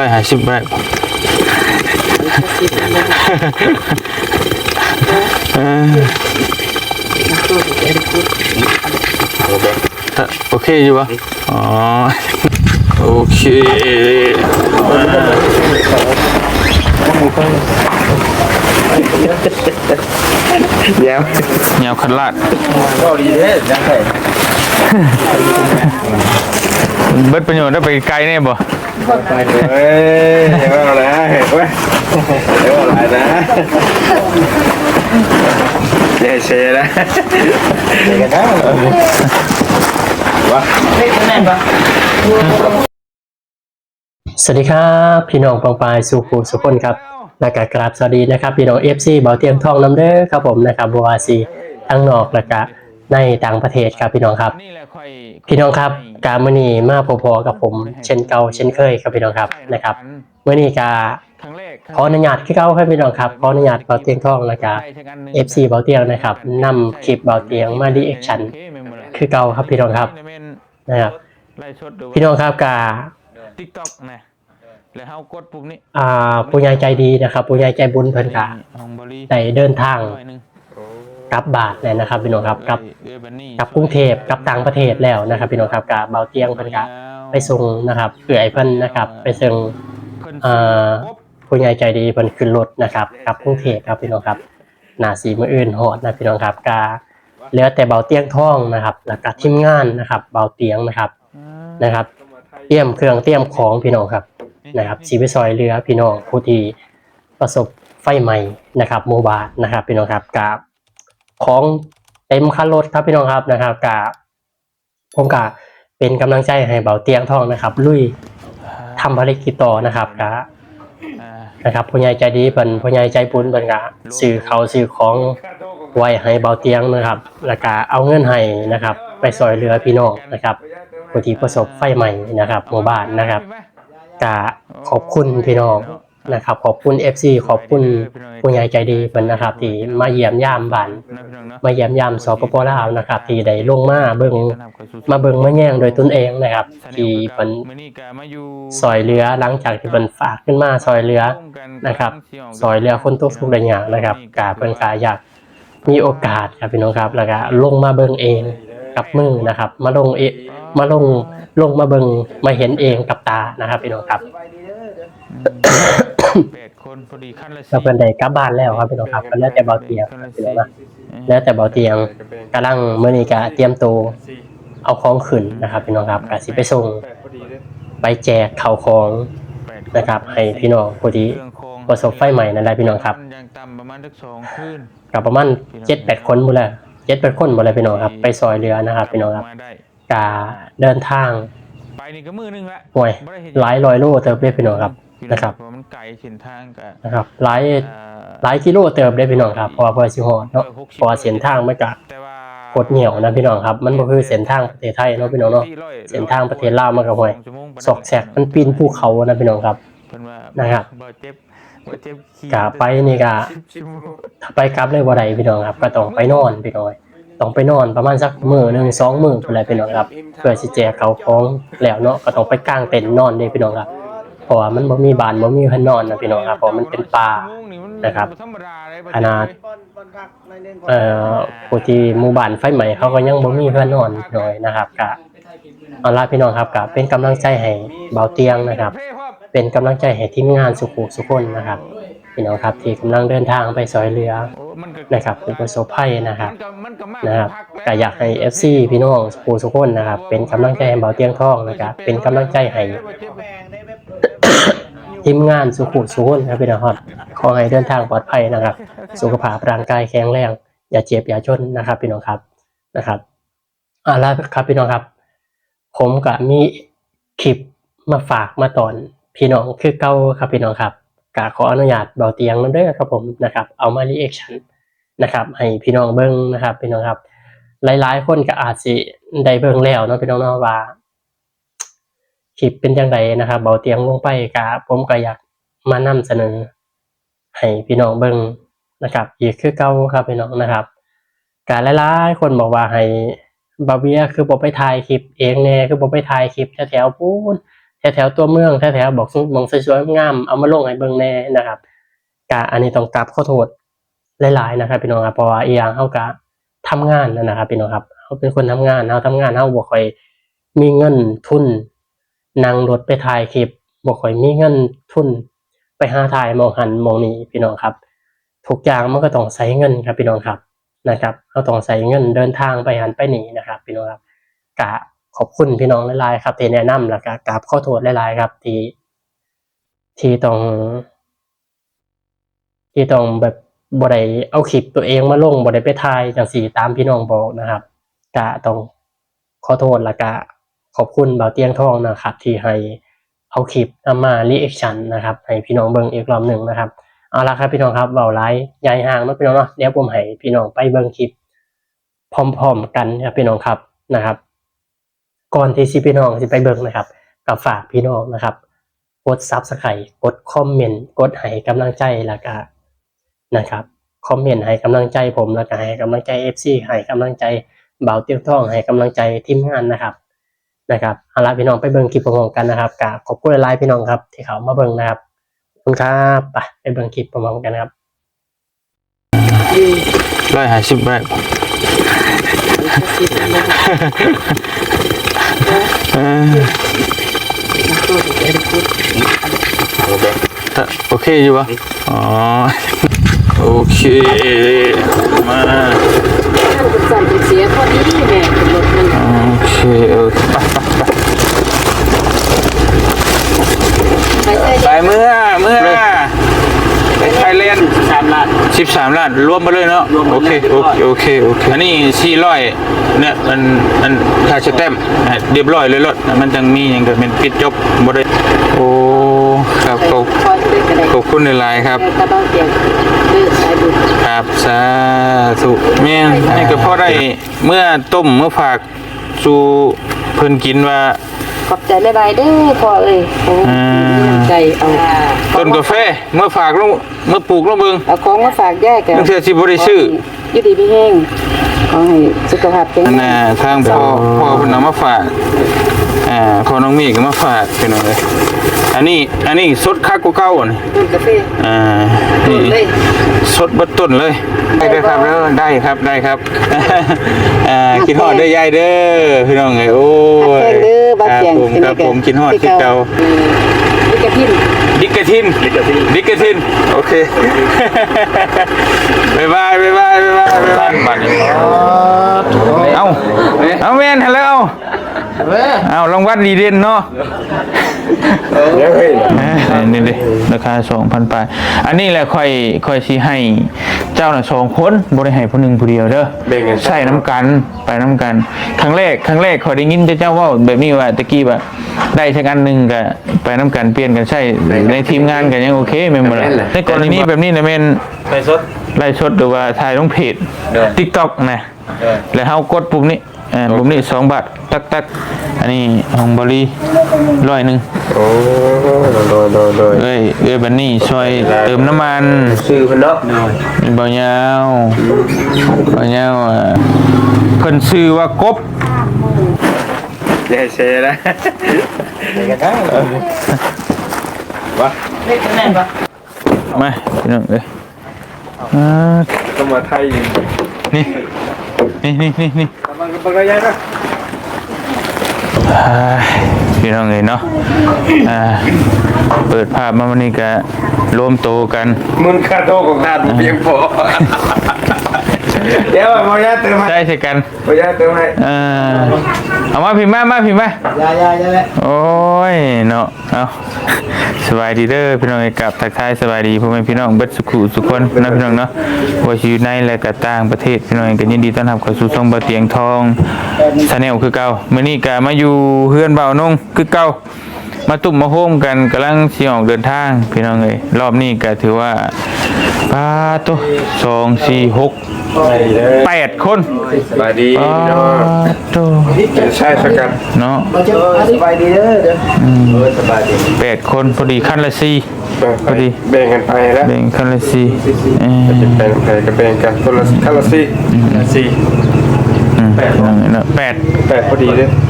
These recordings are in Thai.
ร้อยห้าสิบได้บ่เออถ้าโอเคอยู่ปะอ๋อ โอเคอ่าเดี๋ยวแนวคันลาดก็ดีเด้ยังไงเบิดประโยชน์ได้ไปไกลแน่บ่ ไปเฮ้ยเดี๋ยวเอานะเห็นไหมเดี๋ยวอะไรนะเยเชนะเดี๋ยวกันนะวะสวัสดีครับพี่น้องปองปายสุขุสุขคนครับและก็กราบสวัสดีนะครับพี่น้องเอฟซีเบาเตียงทองน้ำเด้อครับผมนะครับบัวซีทั้งนอกและก็ ในต่างประเทศครับพี่น้องครับนี่แหละค่อยพี่น้องครับกามื่อนี้มาพอๆกับผม เช่นเก่าเช่นเคยครับพี่น้องครับนะครับเมื่อนี้กาครั้งแรกขออนุญาตคือเก่าครับพี่น้องครับขออนุญาตเบาเตียงทองและก็เอฟซีเบาเตียงนะครับนำคลิปเบาเตียงมาดีแอคชั่นคือเก่าครับพี่น้องครับนะครับไล่ชดดูพี่น้องครับกาติ๊กต็อกนะแล้วเฮากดปุ่มนี้อ่าผู้ใหญ่ใจดีนะครับผู้ใหญ่ใจบุญเพิ่นกะของบริได้เดินทางร้อยหนึ่ง กลับบาทเลยนะครับพี่น้องครับกลับเอ้ยบันนี่กลับกรุงเทพกลับต่างประเทศแล้วนะครับพี่น้องครับกะเบาเตียงเพิ่นกะไปส่งนะครับเอื่อยเพิ่นนะครับ ไปส่งเพิ่นอ่าครบผู้ใหญ่ใจดีเพิ่นขึ้นรถนะครับกลับกรุงเทพครับพี่น้องครับหนาสีมืออื่นโหดนะพี่น้องครับกาเหลือแต่เบาเตียงท่องนะครับ แล้วก็ทีมงานนะครับ เบาเตียงนะครับนะครับ เตรียมเครื่องเตรียมของพี่น้องครับนะครับสีไปซอยเรือพี่น้องผู้ที่ประสบไฟไหม้นะครับโมบานะครับพี่น้องครับกับ ของเต็มคันรถครับพี่น้องครับนะครับกับผมกะเป็นกำลังใจให้เบาเตียงทองนะครับ ลุยทำภารกิจต่อนะครับกะนะครับผู้ใหญ่ใจดีเพิ่นผู้ใหญ่ใจบุญเพิ่นก็ซื้อเขาวซื้อของไว้ให้เบาเตียงนะครับ แล้วก็เอาเงินให้นะครับ ไปซอยเหลือพี่น้องนะครับผู้ที่ประสบไฟใหม่นะครับหมู่บ้านนะครับก็ขอบคุณพี่น้อง นะครับขอบคุณ FC ขอบคุณผู้ใหญ่ใจดีเพิ่นนะครับ ที่มาเยี่ยมยามบ้านนะพี่น้องเนาะมาเยี่ยมยามสปปลาวนะครับ ที่ได้ลงมาเบิ่งมาเบิ่งมาแย่งโดยตนเองนะครับ ที่เพิ่นมื้อนี้ก็มาอยู่ซอยเรือหลังจากที่เพิ่นฝากขึ้นมาซอยเรือนะครับซอยเรือคนตกทุกข์ได้ยากนะครับกาเพิ่นกาอยากมีโอกาสครับพี่น้องครับแล้วก็ลงมาเบิ่งเองกับมือนะครับ มาลงเองมาลงลงมาเบิ่งมาเห็นเองกับตานะครับพี่น้องครับ แปดคนพอดีขั้นละแล้วเพิ่นได้กลับบ้านแล้วครับพี่น้องครับก็แล้วแต่เบาเตียงครับพี่น้องนะแล้วแต่เบาเตียงกำลังมื้อนี้ก็เตรียมตัวเอาของขึ้นนะครับพี่น้องครับก็สิไปส่งไปแจกข้าวของนะครับให้พี่น้องผู้ที่ประสบไฟใหม่นั่นแหละพี่น้องครับยังต่ำประมาณสักสองคืนกับประมาณเจ็ดแปดคนหมดเลยเจ็ดแปดคนหมดเลยพี่น้องครับ ไปซอยเรือนะครับพี่น้องครับมาได้กาเดินทางไปนี่ก็มือหนึงละห่วยบ่ได้เห็นหลายร้อยโลเติบได้พี่น้องครับ นะครับเพราะมันไกลเส้นทางก็นะครับหลายอ่าหลายกิโลเติบได้พี่น้องครับเพราะว่าเพื่อสิฮอดเนาะเพราะว่าเส้นทางมันก็แต่ว่ากดเหนียวนะพี่น้องครับ มันบ่คือเส้นทางประเทศไทยเนาะพี่น้องเนาะเส้นทางประเทศลาวมันก็ห่วยศอกแสกมันปีนภูเขานะพี่น้องครับเพิ่นว่านะครับบ่เจ็บบ่เจ็บขี้กะไปนี่กะชิวถ้าไปกลับเลยบ่ได้พี่น้องครับ ก็ต้องไปนอนพี่น้องต้องไปนอนประมาณสักมื้อหนึงสองมื้อพุ่นแหละพี่น้องครับเพื่อสิแจกเขาของแล้วเนาะก็ต้องไปกางเต็นท์นอนเด้พี่น้องครับเพ ราะว่ามันบ่มีบ้านบ่มีเพิ่นนอนนะพี่น้องครับเพราะมันเป็นป่า นะครับธรรมดาเลยขนาด เอ่อผู้ที่หมู่บ้านไฟใหม่เขาก็ยังบ่มีเพื่อนนอนหน่อยนะครับกะเอาล่ะพี่น้องครับกะเป็นกำลังใจให้เบาเตียงนะครับ เป็นกำลังใจให้ทีมงานสุขุสุคนนะครับ พี่น้องครับที่กำลังเดินทางไปซอยเรือโอ้มันก็นะครับผู้ประสบภัยนะครับมันก็มันก็มากนะครับพัแล้วก็อยากให้ FC พี่น้องสุขุสุคนนะครับ เป็นกำลังใจให้เบาเตียงทองนะครับ เป็นกำลังใจให้ ทีมงานสุขุสุคนครับพี่น้องครับขอให้เดินทางปลอดภัยนะครับ สุขภาพร่างกายแข็งแรง อย่าเจ็บอย่าจนนะครับ พี่น้องครับนะครับอ่าแล้วครับพี่น้องครับ ผมก็มีคลิปมาฝากมาตอนพี่น้องคือเก่าครับพี่น้องครับกขออนุญาตเบาเตียงนั่นเด้อครับผมนะครับ เอามารีแอคชั่นนะครับ ให้พี่น้องเบิ้งนะครับ พี่น้องครับ หลายๆ คนก็อาจสิได้เบิ่งแล้วเนาะพี่น้องเนาะว่า คลิปเป็นจังไดนะครับเบาเตียงลงไปก็ผมก็อยากมานำเสนอ ให้พี่น้องเบิ่งนะครับ อีกคือเก่าครับพี่น้องนะครับการหลายๆคนบอกว่าให้บาเบียคือบ่ไปถ่ายคลิปเองแน่คือบ่ไปถ่ายคลิปแถวๆปูนแถวๆตัวเมืองแถวๆบอกมองสวยๆงามเอามาลงให้เบิ่งแน่นะครับกะอันนี้ต้องกราบขอโทษหลายๆนะครับพี่น้องครับเพราะว่าอียงเฮากะทำงานนะครับพี่น้องครับเฮาเป็นคนทำงานเฮาทำงานเฮาบ่ค่อยมีเงินทุน นั่งรถไปถ่ายคลิปบ่ค่อยมีเงินทุนไปหาถ่ายมองหันมองนี้พี่น้องครับทุกอย่างมันก็ต้องใช้เงินครับพี่น้องครับนะครับเราต้องใช้เงินเดินทางไปหันไปหนีนะครับ พี่น้องครับกะขอบคุณพี่น้องหลายๆครับที่แนะนำแล้วก็กราบขอโทษหลายๆครับที่ที่ต้องที่ต้องแบบบ่ได้เอาคลิปตัวเองมาลงบ่ได้ไปถ่ายจังสี่ตามพี่น้องบอกนะครับกะต้องขอโทษแล้วก็ ขอบคุณบ่าวเตียงทองนะครับ ที่ให้เอาคลิปนำมารีแอคชั่นนะครับให้พี่น้องเบิ่งอีกรอบหนึ่งนะครับเอาละครับพี่น้องครับเบาไลฟ์ใหญ่ห่างนะพี่น้องเนาะเดี๋ยวผมให้พี่น้องไปเบิ่งคลิปพร้อมๆกันครับพี่น้องครับนะครับ ก่อนที่สิพี่น้องสิไปเบิ่งนะครับกับฝากพี่น้องนะครับกดซับสไครต์กดคอมเมนต์กดให้กำลังใจแล้วก็นะครับคอมเมนต์ให้กำลังใจผมแล้วก็ให้กำลังใจ FC ให้กำลังใจเบาเตี้ยงท่องให้กำลังใจทีมงานนะครับ นะครับเอาละพี่น้องไปเบิ่งคลิปพร้อมกันนะครับกขอบคุณหลายๆพี่น้องครับที่เขามาเบิ่งนะครับขอบคุณครับไปไปเบิ่งคลิปพร้อมกันครับร้อยห้าสิบแบบโอเคอยู่ปะอ๋อ โอเค มาสั่เสียพอดีแม่รถมัน เคเออไปไปไปไปใส่ไปเมื่อเมื่อไปไทยแลนด์สามล้านสิบสามล้านรวมมาเลยเนาะโอเคโอเคโอเคโอเคอันนี้สี่ร้อยเนี่ยมันมันค่าสแตมป์อะเรียบร้อยเลยรถมันจังมีอย่างก็เป็นปิดจบบ่ได้โอ้ครับขอบคอยไปกันเลยขอบคุณในไลน์ครับ ตะเบาเตียงเลือดสายบุญครับสาธุแม่นนี่ก็พอได้เมื่อต้มเมื่อฝาก สู่เพิ่นกินว่า ขอบใจหลายๆเด้อพ่อเอ้ยโอ้อืมใจเอาต้นกาแฟเมื่อฝากลงเมื่อปลูกลงเบิง เอาของมาฝากแยกกันนั่นคือสิบ่ได้ซื้ออยู่ดีมีแห้งขอให้สุขภาพแข็งอันแรน่ะงทางพ่อพ่อเพิ่นเอามาฝากอ่าพ่อน้องมีก็มาฝากพี่น้องเอ้ย อันนี้อันนี้สดคักกว่าเก่าอันนี้ต้นกาแฟอ่าต้นเลนี่ยสดเบัดต้นเลยได้เด้อครับเด้อได้ครับได้ครับอ่าคิดฮอดเด้อยายเด้อพี่น้องเอ้ยโอ้ยแห้งเด้อบ้านเตียงครับผมครับผมคิดฮอดคือเก่านี่กระพินดิกกระทินดิกกระทินดิกกระทินโอเคบ๊ายบายบ๊ายบายบ๊ายบายบ๊ายบายบัดนี้เอาเอาแมนฮัลโหล เอารางวัลดีเด่นเนาะเดี๋ยวเฮ้ยเอ้ยนี่ดิราคาสองพันปลายอันนี้แหละค่อยค่อยสิให้เจ้าน่ะสองคนบ่ได้ให้ผู้หนึ่งผู้เดียวเด้อแบ่งกันใส่น้ำกันไปน้ำกัน ครั้งแรกครั้งแรกขอยได้ยินเจ้าเว่าแบบนี้ว่าตะกี้ว่าได้ชักอันหนึ่งก็ไปน้ำกันเปลี่ยนกันใช่ในทีมงานกันยังโอเคแม่นบ่ล่ะในกรณีแบบนี้นะแม่นไปสดไล่สดหรือว่าถ่ายลงเพจเด้อ TikTok นะเออแล้วเฮากดปุ่มนี้ อ่าปุ่มนี้สองบาทตักตักอันนี้ของบริร้อยหนึ่งโอ้โดยโดยโดยเอ้ยเอ้ยบันนี่ช่วยเติมน้ำมันซื้อเพิ่นเนาะเบายาวเบายาวอะเพิ่นชื่อว่ากบอย่าให้เซนะกันได้วะมาพี่น้องเอ้ยอ่าต้องมาไทยอยู่นี่นี่นี่นี่นี่ มันก็ปกตินะอ่าพี่น้องเอ้ยเนาะอ่าเปิดภาพมาวันนี้ก็รวมโตวกันมึงค่าโตของทานบ่เพียงพอ เดี๋ยวบ่ยาเติมให้ได้ใช่กันบ่ยาเติมให้เออเอามาพิมพ์มามาพิมพ์มายายายาโอ้ยเนาะเอาสบายดีเด้อพี่น้องกับทักทายสบายดีพ่อแม่พี่น้องเบิดสุขุสุขคนนะพี่น้องเนาะว่าสิอยู่ในและก็ต่างประเทศพี่น้องก็ยินดีต้อนรับเข้าสู่ช่องบ่เตียงทองชาแนลคือเก่ามื้อนี้ก็มาอยู่เฮือนเบานงคือเก่า มาตุ่มมาโฮมกันกำลังสิออกเดินทาง พี่น้องเอ้ยรอบนี้ก็ถือว่าปาโตสองสี่หกไปเด้อแปดคนสบายดีปาพี่น้องโตใช่สักกันเนาะสบายดีเด้อเด้อเออสบายดีแปดคนพอดีขั้นละสี่แบ่งพอดีแบ่งกันไปแล้วแบ่งขั้นละสี่เออแบ่งไปก็แบ่งกันคนละคนละสี่สี่อืมเนาะแปดแปดพอดีเลยแปด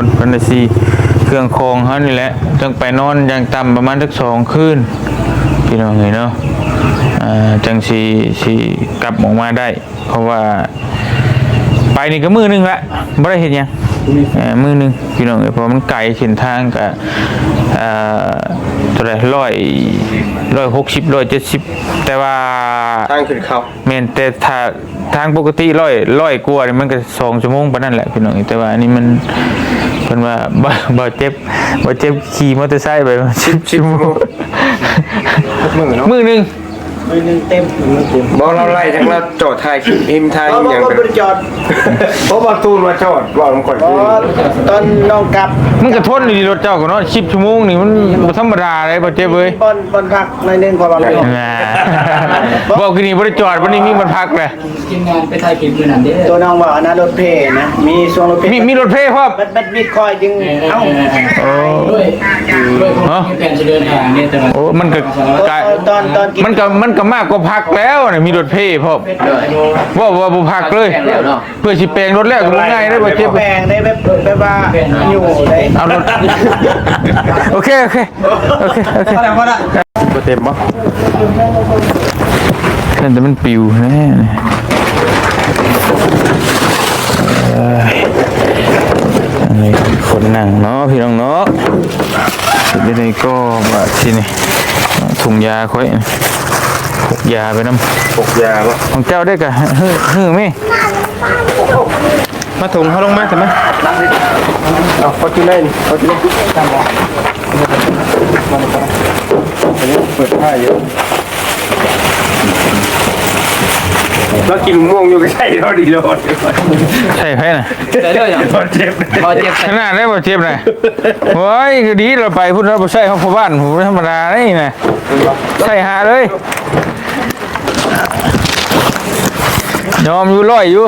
คนคนละสี่เครื่องคองเขานี่แหละจังไปนอนอย่างต่ำประมาณสักสองคืนพี่น้องเห็นเนาะอ่าจังสีสีกลับออกมาได้ เพราะว่าไปนี่ก็มือหนึงละบ่ได้เห็นยังมือหนึงพี่น้องเอ้เพราะมันไกลเส้นทางก็เอ่อเท่าไหร่ร้อยร้อยหกสิบร้อยเจ็ดสิบแต่ว่าทางขึ้นเขาแม่นแต่ถ้าทางปกติร้อยร้อยกว่านี่มันก็สองชั่วโมงปานนั้นแหละพี่น้องแต่ว่าอันนี้มันเพิ่นว่าบ่บ่เจ็บบ่เจ็บขี่มอเตอร์ไซค์ไปสิบชั่วโมง มือเนาะ มือหนึง มือนึงเต็มมือเต็มบอกเราไล่ทั้งเราจอดถ่ายคลิปพิมพ์ถ่ายอเพราะย่างว่าเป็นบริจอดเพราะว่าตูนมาจอดบอกมันก่อนเพราะตอนน้องกลับมันก็ทนอยู่รถเจ้าก็เนาะ10ชั่วโมงนี่มันบ่ธรรมดาเลยบ่เจ็บเว้ยบอลบอลพักในอยหนึงพอเราเลยน่ะบอกคือนี่บ่ได้จอดวันนี้มีมันพักเลย ทีมงานไปถ่ายคลิปอยู่นั่นเด้อตัวน้องบอกนะรถเพนะ มีช่วงรถเพมีมีรถเพลพร้อมมันมันมีคอยจึงเอ้าโอ้ ด้วยด้วยผมมีแผนจะเดินทางเนี่ยแต่ว่าโอ้มันก็กลายตอนตอนกินมันก็มันก็มากกว่าพักแล้วนะมีรถเพลพร้อมว่าว่าบ่พักเลยเพื่อสิแปลงรถแล้วก็บ่ง่ายได้อบ่เจ็บแพงได้แบบแบบว่าอยู่ได้เอารถโอเคโอเคโอเคโอเคพอแล้วพอแล้วเต็มบ่นั่นแต่มันปิวแน่เลยเอ้ยอันนี้คนนั่งเนาะพี่น้องเนาะ เดี๋ยวนี้ก็ว่าทีนี่ถุงยาค่อย พกยาไปน้ำปกยาบ่ของเจ้าได้กะฮือฮือไหมมาถุงเขาลงมาใช่ไหมเอาเขาจุดได้นี่เขาจุดได้ตามบ่อันนี้เปิดผ้าเยอะเรากินม่วงอยู่ก็ใช่เราดีโลดใช่ไหมน่ะแต่เรื่องอย่างพอเจ็บพอเจ็บขนาดได้บ่เจ็บน่ะโอ้ยก็ดีเราไปพุ่นเราบ่ใช่เขาพ่อบ้านผมธรรมดานี่น่ะใช่หาเลย ยอมอยู่ร้อยอยู่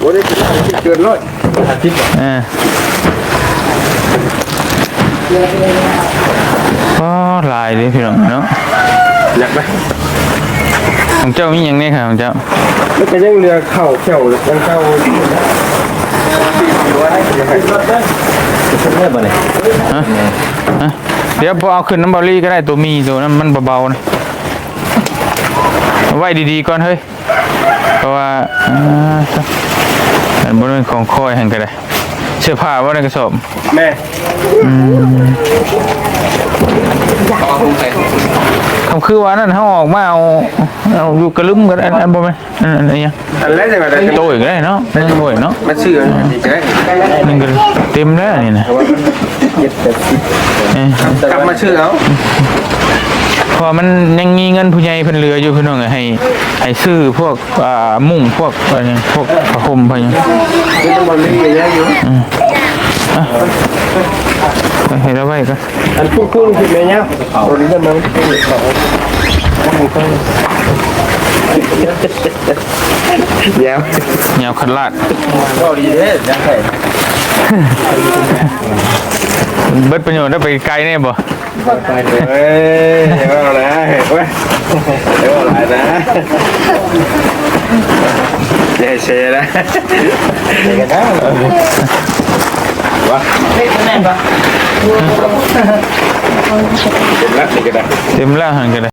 โอ้ยเกินร้อยเออก็หลายเลยพี่น้องเนาะอยากไปของเจ้ามีอย่างนี้ค่ะของเจ้าแล้วก็ยังเรือเข่าเข่ายังเข่าฮะฮะเดี๋ยวพอเอาขึ้นน้ำเบอรี่ก็ได้ตัวมีตัวนั้นมันเบาๆนะเอาไว้ดีๆก่อนเฮ้ย เพราะว่าอ่าอันบนเป็นของคอยหันกันเลยเสื้อผ้าว่าในกระสอบแม่คำคือว่านั่นเขาออกมาเอาเอาอยู่กระลึมกันอันอันบ่แม่นอันอันอันยังอันแรกจะมาได้โตอีกได้เนาะนั่นโตอีกเนาะมันชื่อดีใจนึงก็เต็มแล้วนี่นะเอ้ยกลับมาชื่อเขาเพอมันยังมีเงินผู้ใหญ่เพิ่นเหลืออยู่พี่น้องให้ให้ซื้อพวกอ่ามุ้งพวกอะไรเนี่ยพวกผ้าห่มพวกหยังไม่ต้องบอลลี่เยอะอยู่เห็นแล้วไว้ก็อันพูดพูดคือแม่เนี่ยตัวนี้จะมันเดี๋ยวแนวคันลาดก็ดีเด้อยังไงเบิดประโยชน์ได้ไปไกลแน่บ่ ไปเฮ้ยเดี๋ยวเอานะเฮ้ยเดี๋ยวอะไรนะเดี๋ยวเชนะเดี๋ยวกันนะวะไม่แน่นปะเดี๋ยวนะเดี๋ยวกันนะเต็มแล้วหันกันเลย